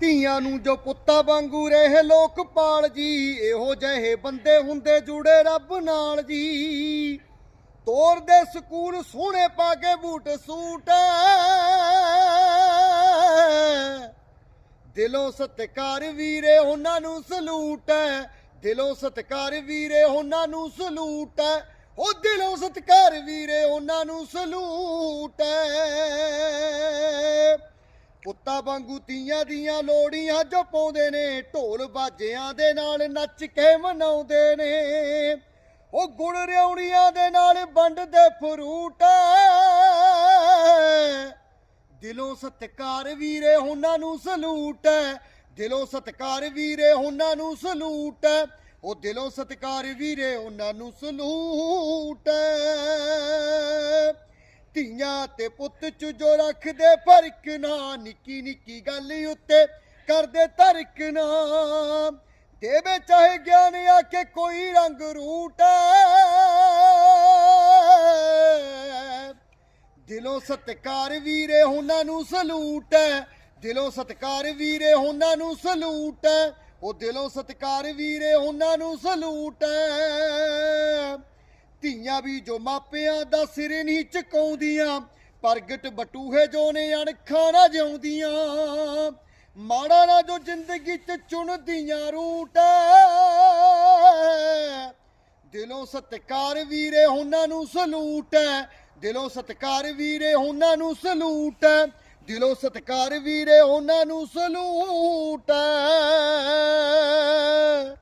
ਧੀਆਂ ਨੂੰ ਜੋ ਪੁੱਤਾਂ ਵਾਂਗੂ ਰਹੇ, ਲੋਕ ਪਾਲ ਜੀ। ਇਹੋ ਜਿਹੇ ਬੰਦੇ ਹੁੰਦੇ ਜੁੜੇ ਰੱਬ ਨਾਲ ਜੀ। ਤੋਰ ਦੇ ਸਕੂਲ ਸੋਹਣੇ ਪਾ ਕੇ ਬੂਟ ਸੂਟ। ਦਿਲੋਂ ਸਤਿਕਾਰ ਵੀਰੇ, ਉਹਨਾਂ ਨੂੰ ਸਲੂਟ। ਦਿਲੋਂ ਸਤਿਕਾਰ ਵੀਰੇ, ਉਹਨਾਂ ਨੂੰ ਸਲੂਟ। ਉਹ ਦਿਲੋਂ ਸਤਿਕਾਰ ਵੀਰੇ, ਉਹਨਾਂ ਨੂੰ ਸਲੂਟ। ਪੁੱਤਾਂ ਵਾਂਗੂ ਤੀਆਂ ਦੀਆਂ ਲੋੜੀਆਂ ਜੋ ਪਾਉਂਦੇ ਨੇ, ਢੋਲ ਬਾਜਿਆਂ ਦੇ ਨਾਲ ਨੱਚ ਕੇ ਮਨਾਉਂਦੇ ਨੇ। ਉਹ ਗੁੜ ਰਿਉੜੀਆਂ ਦੇ ਨਾਲ ਵੰਡਦੇ ਫਰੂਟ ਦਿਲੋਂ ਸਤਿਕਾਰ ਵੀਰੇ, ਉਹਨਾਂ ਨੂੰ ਸਲੂਟ ਦਿਲੋਂ ਸਤਿਕਾਰ ਵੀਰੇ, ਉਹਨਾਂ ਨੂੰ ਸਲੂਟ ਹੈ ਉਹ ਦਿਲੋਂ ਸਤਿਕਾਰ ਵੀਰੇ, ਉਹਨਾਂ ਨੂੰ ਸਲੂਟ ਧੀਆਂ ਤੇ ਪੁੱਤ ਚ ਜੋ ਰੱਖਦੇ ਫ਼ਰਕ ਨਾ, ਨਿੱਕੀ ਨਿੱਕੀ ਗੱਲ ਉੱਤੇ ਕਰਦੇ ਤਰਕ ਨਾ। ਦੇਵੇ ਚਾਹੇ ਗਿਆਨ ਆਖੇ ਕੋਈ ਰੰਗ ਰੂਟ ਦਿਲੋਂ ਸਤਿਕਾਰ ਵੀਰੇ, ਉਹਨਾਂ ਨੂੰ ਸਲੂਟ ਹੈ। ਦਿਲੋਂ ਸਤਿਕਾਰ ਵੀਰੇ, ਉਹਨਾਂ ਨੂੰ ਸਲੂਟ ਹੈ। ਉਹ ਦਿਲੋਂ ਸਤਿਕਾਰ ਵੀਰੇ, ਉਹਨਾਂ ਨੂੰ ਸਲੂਟ ਹੈ। ਧੀਆਂ ਵੀ ਜੋ ਮਾਪਿਆਂ ਦਾ ਸਿਰ ਨਹੀਂ ਝੁਕਾਉਂਦੀਆਂ, ਪ੍ਰਗਟ ਬਟੂਹੇ ਜੋ ਨੇ ਅਣਖਾਂ ਨਾ ਜਿਉਂਦੀਆਂ। ਮਾੜਾ ਨਾ ਜੋ ਜ਼ਿੰਦਗੀ ਚ ਚੁਣਦੀਆਂ ਰੂਟ। ਦਿਲੋਂ ਸਤਿਕਾਰ ਵੀਰੇ, ਉਹਨਾਂ ਨੂੰ ਸਲੂਟ ਹੈ। ਦਿਲੋਂ ਸਤਿਕਾਰ ਵੀਰੇ, ਉਹਨਾਂ ਨੂੰ ਸਲੂਟ ਹੈ। ਦਿਲੋਂ ਸਤਿਕਾਰ ਵੀਰੇ, ਉਹਨਾਂ ਨੂੰ ਸਲੂਟ ਹੈ।